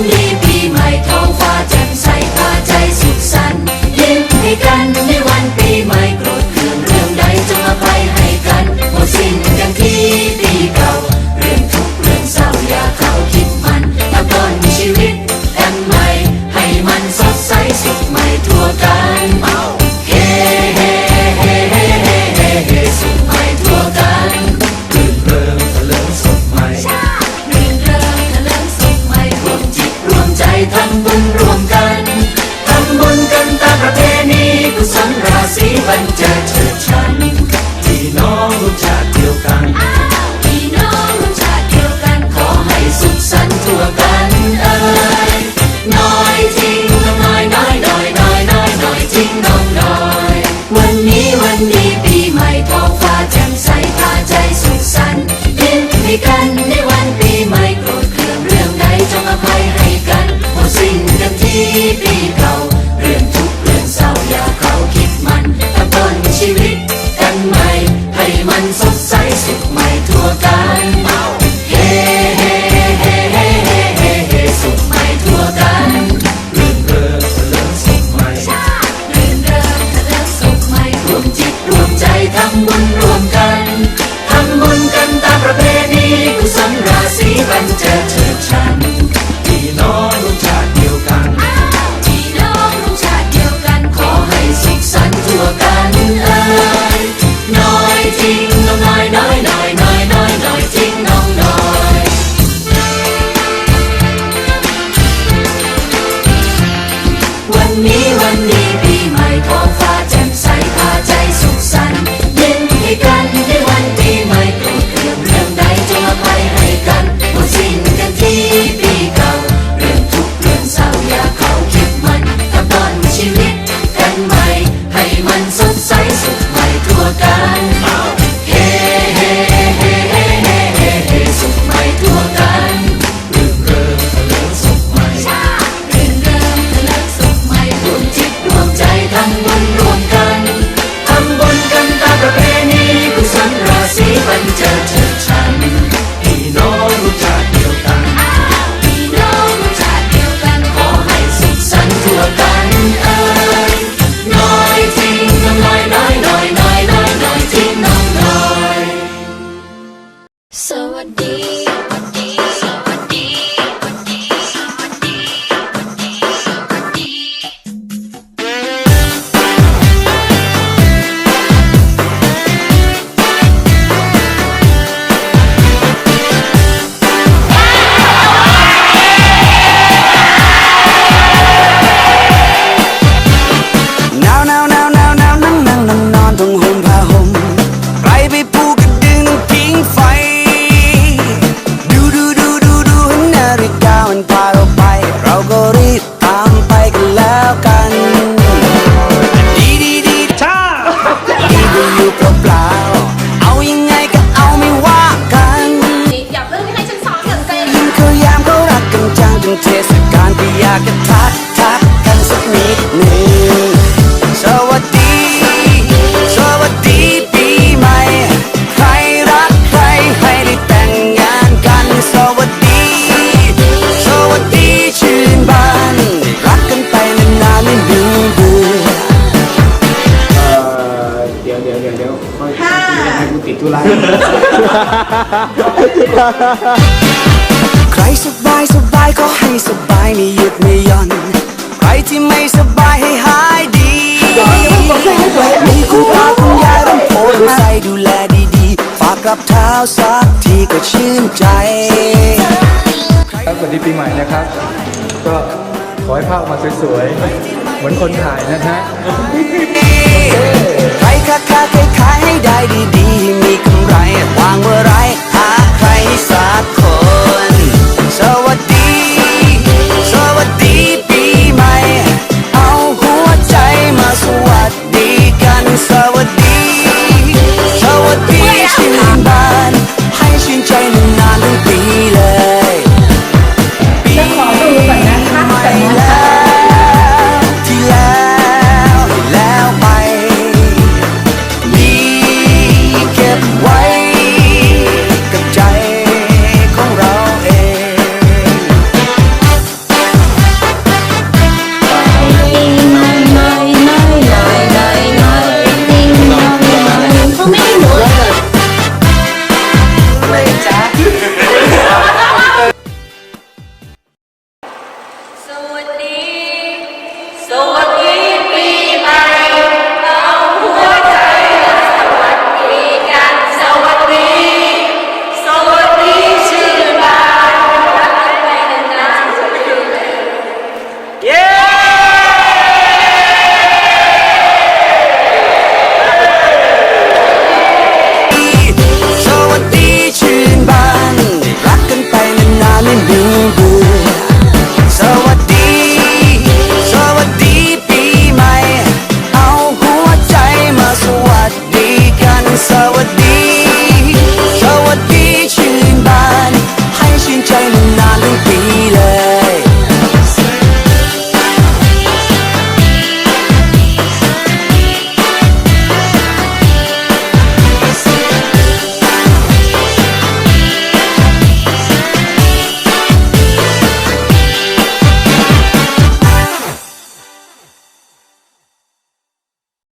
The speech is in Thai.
Monday. ไลฟ์ใครสบายสบายก็ให้สบายไม่หยุดไม่หย่อน ใครที่ไม่สบายให้หายดีมีครูพาคุณยายรำโพดใส่ดูแลดีๆ ฝากกับเท้าสักทีก็ชื่นใจ ครับสวัสดีปีใหม่นะครับ ก็ขอให้ภาพออกมาสวยๆ เหมือนคนถ่ายนะฮะ